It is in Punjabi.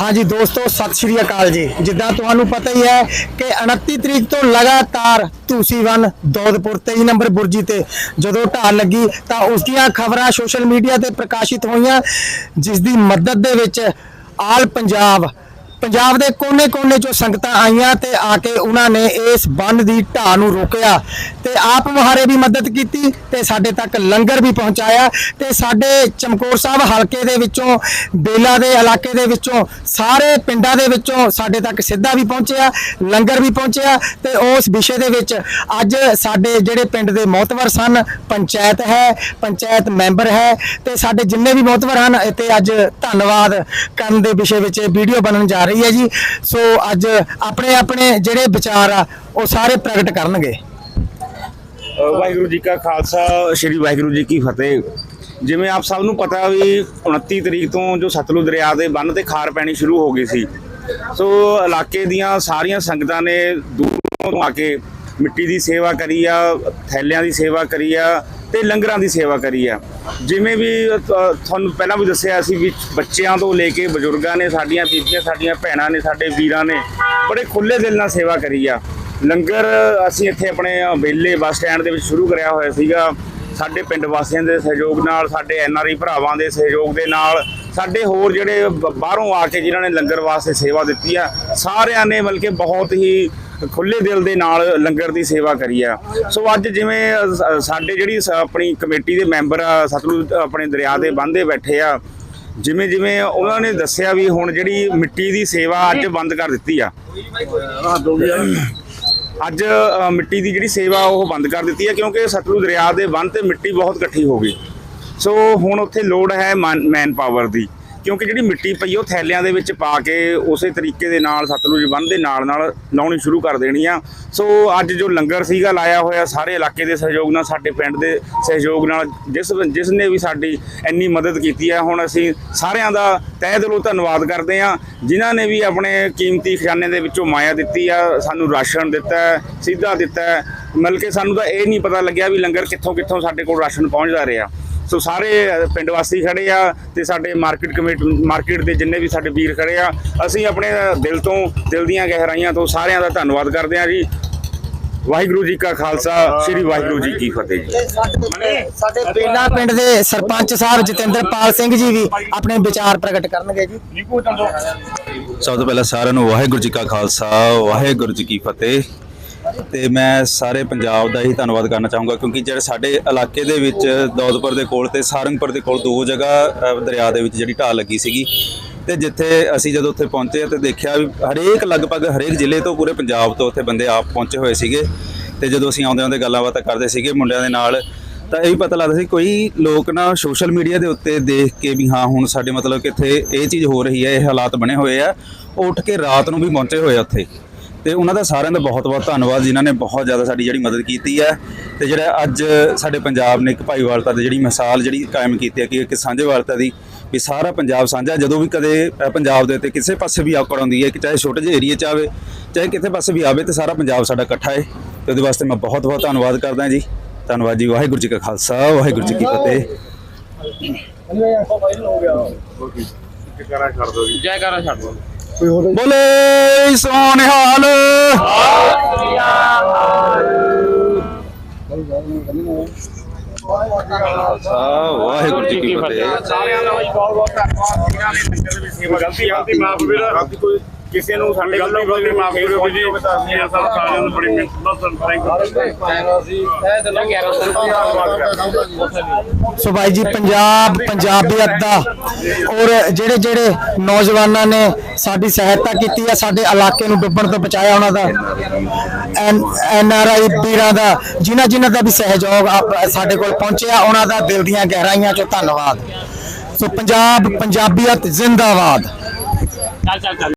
ਹਾਂਜੀ ਦੋਸਤੋ, ਸਤਿ ਸ਼੍ਰੀ ਅਕਾਲ ਜੀ। ਜਿੱਦਾਂ ਤੁਹਾਨੂੰ ਪਤਾ ਹੀ ਹੈ ਕਿ 29 ਤਰੀਕ ਤੋਂ ਲਗਾਤਾਰ ਧੂਸੀਵਨ ਦੌਦਪੁਰ 23 ਨੰਬਰ ਬੁਰਜੀ ਤੇ ਜਦੋਂ ਢਾਲ ਲੱਗੀ ਤਾਂ ਉਸ ਦੀਆਂ ਖਬਰਾਂ ਸੋਸ਼ਲ ਮੀਡੀਆ ਤੇ ਪ੍ਰਕਾਸ਼ਿਤ ਹੋਈਆਂ, ਜਿਸ ਦੀ ਮਦਦ ਦੇ ਵਿੱਚ ਆਲ ਪੰਜਾਬ ਪੰਜਾਬ ਦੇ ਕੋਨੇ-ਕੋਨੇ ਚੋਂ ਸੰਗਤਾਂ ਆਈਆਂ ਤੇ ਆ ਕੇ ਉਹਨਾਂ ਨੇ ਇਸ ਬੰਨ ਦੀ ਢਾਹ ਨੂੰ ਰੋਕਿਆ ਤੇ ਆਪ ਮੁਹਾਰੇ ਵੀ ਮਦਦ ਕੀਤੀ ਤੇ ਸਾਡੇ ਤੱਕ ਲੰਗਰ ਵੀ ਪਹੁੰਚਾਇਆ ਤੇ ਸਾਡੇ ਚਮਕੌਰ ਸਾਹਿਬ ਹਲਕੇ ਦੇ ਵਿੱਚੋਂ, ਬੇਲਾ ਦੇ ਇਲਾਕੇ ਦੇ ਵਿੱਚੋਂ, ਸਾਰੇ ਪਿੰਡਾਂ ਦੇ ਵਿੱਚੋਂ ਸਾਡੇ ਤੱਕ ਸਿੱਧਾ ਵੀ ਪਹੁੰਚਿਆ, ਲੰਗਰ ਵੀ ਪਹੁੰਚਿਆ ਤੇ ਉਸ ਵਿਸ਼ੇ ਦੇ ਵਿੱਚ ਅੱਜ ਸਾਡੇ ਜਿਹੜੇ ਪਿੰਡ ਦੇ ਮੌਤਵਰ ਸਨ, ਪੰਚਾਇਤ ਹੈ, ਪੰਚਾਇਤ ਮੈਂਬਰ ਹੈ ਤੇ ਸਾਡੇ ਜਿੰਨੇ ਵੀ ਮੌਤਵਰ ਹਨ, ਇੱਥੇ ਅੱਜ ਧੰਨਵਾਦ ਕਰਨ ਦੇ ਵਿਸ਼ੇ ਵਿੱਚ ਵੀਡੀਓ ਬਣਨ ਜਾ ਰਹੀ ਹੈ ਜੀ। ਸੋ ਅੱਜ ਆਪਣੇ ਆਪਣੇ ਜਿਹੜੇ ਵਿਚਾਰ ਆ, ਉਹ ਸਾਰੇ ਪ੍ਰਗਟ ਕਰਨਗੇ। ਵਾਹਿਗੁਰੂ ਜੀ ਕਾ ਖਾਲਸਾ, ਸ੍ਰੀ ਵਾਹਿਗੁਰੂ ਜੀ ਕੀ ਫਤਿਹ। ਜਿਵੇਂ ਆਪ ਸਭ ਨੂੰ ਪਤਾ ਵੀ 29 ਤਰੀਕ ਤੋਂ ਜੋ ਸਤਲੁਜ ਦਰਿਆ ਦੇ ਬੰਨ ਤੇ ਖਾਰ ਪੈਣੀ ਸ਼ੁਰੂ ਹੋ ਗਈ ਸੀ। ਸੋ ਇਲਾਕੇ ਦੀਆਂ ਸਾਰੀਆਂ ਸੰਗਤਾਂ ਨੇ ਦੂਰੋਂ ਆ ਕੇ ਮਿੱਟੀ ਦੀ ਸੇਵਾ ਕਰੀ ਆ, ਥੈਲਿਆਂ ਦੀ ਸੇਵਾ ਕਰੀ ਆ ਤੇ ਲੰਗਰਾਂ ਦੀ ਸੇਵਾ ਕਰੀ ਆ। ਜਿਵੇਂ ਵੀ ਤੁਹਾਨੂੰ ਪਹਿਲਾਂ ਵੀ ਦੱਸਿਆ ਸੀ ਵੀ ਬੱਚਿਆਂ ਤੋਂ ਲੈ ਕੇ ਬਜ਼ੁਰਗਾਂ ਨੇ, ਸਾਡੀਆਂ ਬੀਬੀਆਂ, ਸਾਡੀਆਂ ਭੈਣਾਂ ਨੇ, ਸਾਡੇ ਵੀਰਾਂ ਨੇ ਬੜੇ ਖੁੱਲੇ ਦਿਲ ਨਾਲ ਸੇਵਾ ਕਰੀ ਆ। ਲੰਗਰ ਅਸੀਂ ਇੱਥੇ ਆਪਣੇ ਬੇਲੇ ਬੱਸ ਸਟੈਂਡ ਦੇ ਵਿੱਚ ਸ਼ੁਰੂ ਕਰਿਆ ਹੋਇਆ ਸੀਗਾ। ਸਾਡੇ ਪਿੰਡ ਵਾਸੀਆਂ ਦੇ ਸਹਿਯੋਗ ਨਾਲ, ਸਾਡੇ ਐਨਆਰਆਈ ਭਰਾਵਾਂ ਦੇ ਸਹਿਯੋਗ ਦੇ ਨਾਲ, ਸਾਡੇ ਹੋਰ ਜਿਹੜੇ ਬ- ਬਾਹਰੋਂ ਆ ਕੇ ਜਿਨ੍ਹਾਂ ਨੇ ਲੰਗਰ ਵਾਸਤੇ ਸੇਵਾ ਦਿੱਤੀ ਆ, ਸਾਰਿਆਂ ਨੇ ਮਿਲ ਕੇ ਬਹੁਤ ਹੀ ਖੁੱਲੇ ਦਿਲ ਦੇ ਨਾਲ ਲੰਗਰ ਦੀ ਸੇਵਾ ਕਰੀ ਆ। ਸੋ ਅੱਜ ਜਿਵੇਂ ਸਾਡੇ ਜਿਹੜੀ ਸ- ਆਪਣੀ ਕਮੇਟੀ ਦੇ ਮੈਂਬਰ ਆ, ਸਤਲੁਜ, ਆਪਣੇ ਦਰਿਆ ਦੇ ਬੰਦੇ ਬੈਠੇ ਆ, ਜਿਵੇਂ ਜਿਵੇਂ ਉਹਨਾਂ ਨੇ ਦੱਸਿਆ ਵੀ ਹੁਣ ਜਿਹੜੀ ਮਿੱਟੀ ਦੀ ਸੇਵਾ ਅੱਜ ਬੰਦ ਕਰ ਦਿੱਤੀ ਆ। ਅੱਜ ਮਿੱਟੀ ਦੀ ਜਿਹੜੀ ਸੇਵਾ ਉਹ ਬੰਦ ਕਰ ਦਿੱਤੀ ਹੈ ਕਿਉਂਕਿ ਸਤਲੁਜ ਦਰਿਆ ਦੇ ਬੰਨ ਤੇ ਮਿੱਟੀ ਬਹੁਤ ਇਕੱਠੀ ਹੋ ਗਈ। ਸੋ ਹੁਣ ਉੱਥੇ ਲੋੜ ਹੈ ਮੈਨ ਪਾਵਰ ਦੀ। ਕਿਉਂਕਿ ਜਿਹੜੀ ਮਿੱਟੀ ਪਈ ਉਹ ਥੈਲਿਆਂ ਦੇ ਵਿੱਚ ਪਾ ਕੇ ਉਸੇ ਤਰੀਕੇ ਦੇ ਨਾਲ ਸਤਲੁਜ ਬੰਨ ਦੇ ਨਾਲ ਨਾਲ ਲਾਉਣੀ ਸ਼ੁਰੂ ਕਰ ਦੇਣੀ ਆ। ਸੋ ਅੱਜ ਜੋ ਲੰਗਰ ਸੀਗਾ, ਲਾਇਆ ਹੋਇਆ ਸਾਰੇ ਇਲਾਕੇ ਦੇ ਸਹਿਯੋਗ ਨਾਲ, ਸਾਡੇ ਪਿੰਡ ਦੇ ਸਹਿਯੋਗ ਨਾਲ, ਜਿਸ ਜਿਸ ਨੇ ਵੀ ਸਾਡੀ ਇੰਨੀ ਮਦਦ ਕੀਤੀ ਹੈ ਹੁਣ ਅਸੀਂ ਸਾਰਿਆਂ ਦਾ ਤਹਿ ਦਿਲੋਂ ਧੰਨਵਾਦ ਕਰਦੇ ਹਾਂ ਜਿਨ੍ਹਾਂ ਨੇ ਵੀ ਆਪਣੇ ਕੀਮਤੀ ਖਜ਼ਾਨੇ ਦੇ ਵਿੱਚੋਂ ਮਾਇਆ ਦਿੱਤੀ ਆ, ਸਾਨੂੰ ਰਾਸ਼ਨ ਦਿੱਤਾ, ਸਿੱਧਾ ਦਿੱਤਾ। ਮਤਲਬ ਕਿ ਸਾਨੂੰ ਤਾਂ ਇਹ ਨਹੀਂ ਪਤਾ ਲੱਗਿਆ ਵੀ ਲੰਗਰ ਕਿੱਥੋਂ ਕਿੱਥੋਂ ਸਾਡੇ ਕੋਲ ਰਾਸ਼ਨ ਪਹੁੰਚਦਾ ਰਿਹਾ। ਸੋ ਸਾਰੇ ਪਿੰਡ ਵਾਸੀ ਖੜੇ ਆ ਤੇ ਸਾਡੇ ਮਾਰਕੀਟ ਕਮੇਟੀ ਮਾਰਕੀਟ ਦੇ ਜਿੰਨੇ ਵੀ ਸਾਡੇ ਵੀਰ ਖੜੇ ਆ ਅਸੀਂ ਆਪਣੇ ਦਿਲ ਤੋਂ ਦਿਲ ਦੀਆਂ ਗਹਿਰਾਈਆਂ ਤੋਂ ਸਾਰਿਆਂ ਦਾ ਧੰਨਵਾਦ ਕਰਦੇ ਹਾਂ ਜੀ। ਵਾਹਿਗੁਰੂ ਜੀ ਕਾ ਖਾਲਸਾ ਸ੍ਰੀ ਵਾਹਿਗੁਰੂ ਜੀ ਕੀ ਫਤਿਹ ਜੀ। ਸਾਡੇ ਬੇਲਾ ਪਿੰਡ ਦੇ ਸਰਪੰਚ ਸਾਹਿਬ ਜਤਿੰਦਰਪਾਲ ਸਿੰਘ ਜੀ ਵੀ ਆਪਣੇ ਵਿਚਾਰ ਪ੍ਰਗਟ ਕਰਨਗੇ ਜੀ। ਸਭ ਤੋਂ ਪਹਿਲਾਂ ਸਾਰਿਆਂ ਨੂੰ ਵਾਹਿਗੁਰੂ ਜੀ ਕਾ ਖਾਲਸਾ ਵਾਹਿਗੁਰੂ ਜੀ ਕੀ ਫਤਿਹ। ਤੇ ਮੈਂ ਸਾਰੇ ਪੰਜਾਬ ਦਾ ਹੀ ਧੰਨਵਾਦ ਕਰਨਾ ਚਾਹੂੰਗਾ, ਕਿਉਂਕਿ ਜਿਹੜੇ ਸਾਡੇ ਇਲਾਕੇ ਦੇ ਵਿੱਚ ਦੌਦਪੁਰ ਦੇ ਕੋਲ ਤੇ ਸਾਰੰਗਪੁਰ ਦੇ ਕੋਲ ਦੋ ਜਗ੍ਹਾ ਦਰਿਆ ਦੇ ਵਿੱਚ ਜਿਹੜੀ ਢਾਲ ਲੱਗੀ ਸੀਗੀ ਤੇ ਜਿੱਥੇ ਅਸੀਂ ਜਦੋਂ ਉੱਥੇ ਪਹੁੰਚੇ ਤੇ ਦੇਖਿਆ ਵੀ ਹਰੇਕ, ਲਗਭਗ ਹਰੇਕ ਜ਼ਿਲ੍ਹੇ ਤੋਂ ਪੂਰੇ ਪੰਜਾਬ ਤੋਂ ਉੱਥੇ ਬੰਦੇ ਆਪ ਪਹੁੰਚੇ ਹੋਏ ਸੀਗੇ ਤੇ ਜਦੋਂ ਅਸੀਂ ਆਉਂਦੇ ਆਉਂਦੇ ਗੱਲਾਂ ਬਾਤਾਂ ਕਰਦੇ ਸੀਗੇ ਮੁੰਡਿਆਂ ਦੇ ਨਾਲ, ਤਾਂ ਇਹ ਵੀ ਪਤਾ ਲੱਗਦਾ ਸੀ ਕੋਈ ਲੋਕ ਨਾ ਸੋਸ਼ਲ ਮੀਡੀਆ ਦੇ ਉੱਤੇ ਦੇਖ ਕੇ ਵੀ ਹਾਂ, ਹੁਣ ਸਾਡੇ ਮਤਲਬ ਕਿ ਇੱਥੇ ਇਹ ਚੀਜ਼ ਹੋ ਰਹੀ ਹੈ, ਇਹ ਹਾਲਾਤ ਬਣੇ ਹੋਏ ਆ ਉਹ ਉੱਠ ਕੇ ਰਾਤ ਨੂੰ ਵੀ ਪਹੁੰਚੇ ਹੋਏ ਆ ਉੱਥੇ। ਤੇ ਉਹਨਾਂ ਦਾ ਸਾਰਿਆਂ ਦਾ ਬਹੁਤ ਬਹੁਤ ਧੰਨਵਾਦ ਜਿਨ੍ਹਾਂ ਨੇ ਬਹੁਤ ਜ਼ਿਆਦਾ ਸਾਡੀ ਜਿਹੜੀ ਮਦਦ ਕੀਤੀ ਹੈ। ਤੇ ਜਿਹੜਾ ਅੱਜ ਸਾਡੇ ਪੰਜਾਬ ਨੇ ਇੱਕ ਭਾਈਵਾਲਤਾ ਦੀ ਜਿਹੜੀ ਮਿਸਾਲ ਜਿਹੜੀ ਕਾਇਮ ਕੀਤੀ ਹੈ ਕਿ ਇੱਕ ਸਾਂਝੇਵਾਲਤਾ ਦੀ ਵੀ ਸਾਰਾ ਪੰਜਾਬ ਸਾਂਝਾ ਜਦੋਂ ਵੀ ਕਦੇ ਪੰਜਾਬ ਦੇ ਉੱਤੇ ਕਿਸੇ ਪਾਸੇ ਵੀ ਔਕੜ ਆਉਂਦੀ ਹੈ ਕਿ ਚਾਹੇ ਛੋਟੇ ਜਿਹੇ ਏਰੀਆ 'ਚ ਆਵੇ ਚਾਹੇ ਕਿਤੇ ਪਾਸੇ ਵੀ ਆਵੇ ਤੇ ਸਾਰਾ ਪੰਜਾਬ ਸਾਡਾ ਇਕੱਠਾ ਹੈ। ਤੇ ਉਹਦੇ ਵਾਸਤੇ ਮੈਂ ਬਹੁਤ ਬਹੁਤ ਧੰਨਵਾਦ ਕਰਦਾ ਜੀ। ਧੰਨਵਾਦ ਜੀ। ਵਾਹਿਗੁਰੂ ਜੀ ਕਾ ਖਾਲਸਾ ਵਾਹਿਗੁਰੂ ਜੀ ਕੀ ਫਤਿਹ। ਬੋਲੇ ਸੋਨਿਹਾਲ ਵਾਹਿਗੁਰੂ ਜੀ ਕੀ ਫਤਿਹ ਸਾਰਿਆਂ ਦਾ ਬਹੁਤ ਬਹੁਤ ਧੰਨਵਾਦ। ਜਿਨ੍ਹਾਂ ਨੇ ਲੰਗਰ ਦੇ ਵਿੱਚ ਸੇਵਾ ਗਲਤੀ ਗਲਤੀ ਮਾਫ ਵੀਰ ਕੋਈ ਕਿਸੇ ਨੂੰ ਸਾਡੇ ਗਲਤੀ ਗਲਤੀ ਮਾਫ ਕਰੋ ਜੀ। ਇਹ ਸਭ ਸਾਰਿਆਂ ਨੂੰ ਬੜੀ ਮਿਹਨਤ ਨਾਲ ਥੈਂਕ ਸੋ ਬਾਈ ਜੀ ਪੰਜਾਬ ਪੰਜਾਬੀਅਤ ਦਾ ਔਰ ਜਿਹੜੇ ਜਿਹੜੇ ਨੌਜਵਾਨਾਂ ਨੇ ਸਾਡੀ ਸਹਾਇਤਾ ਕੀਤੀ ਹੈ ਸਾਡੇ ਇਲਾਕੇ ਨੂੰ ਡੁੱਬਣ ਤੋਂ ਬਚਾਇਆ ਉਹਨਾਂ ਦਾ ਐਨ ਆਰ ਆਈ ਵੀਰਾਂ ਦਾ ਜਿਨ੍ਹਾਂ ਜਿਨ੍ਹਾਂ ਦਾ ਵੀ ਸਹਿਯੋਗ ਆਪ- ਸਾਡੇ ਕੋਲ ਪਹੁੰਚਿਆ ਉਹਨਾਂ ਦਾ ਦਿਲ ਦੀਆਂ ਗਹਿਰਾਈਆਂ ਚੋਂ ਧੰਨਵਾਦ। ਸੋ ਪੰਜਾਬ ਪੰਜਾਬੀਅਤ ਜ਼ਿੰਦਾਬਾਦ।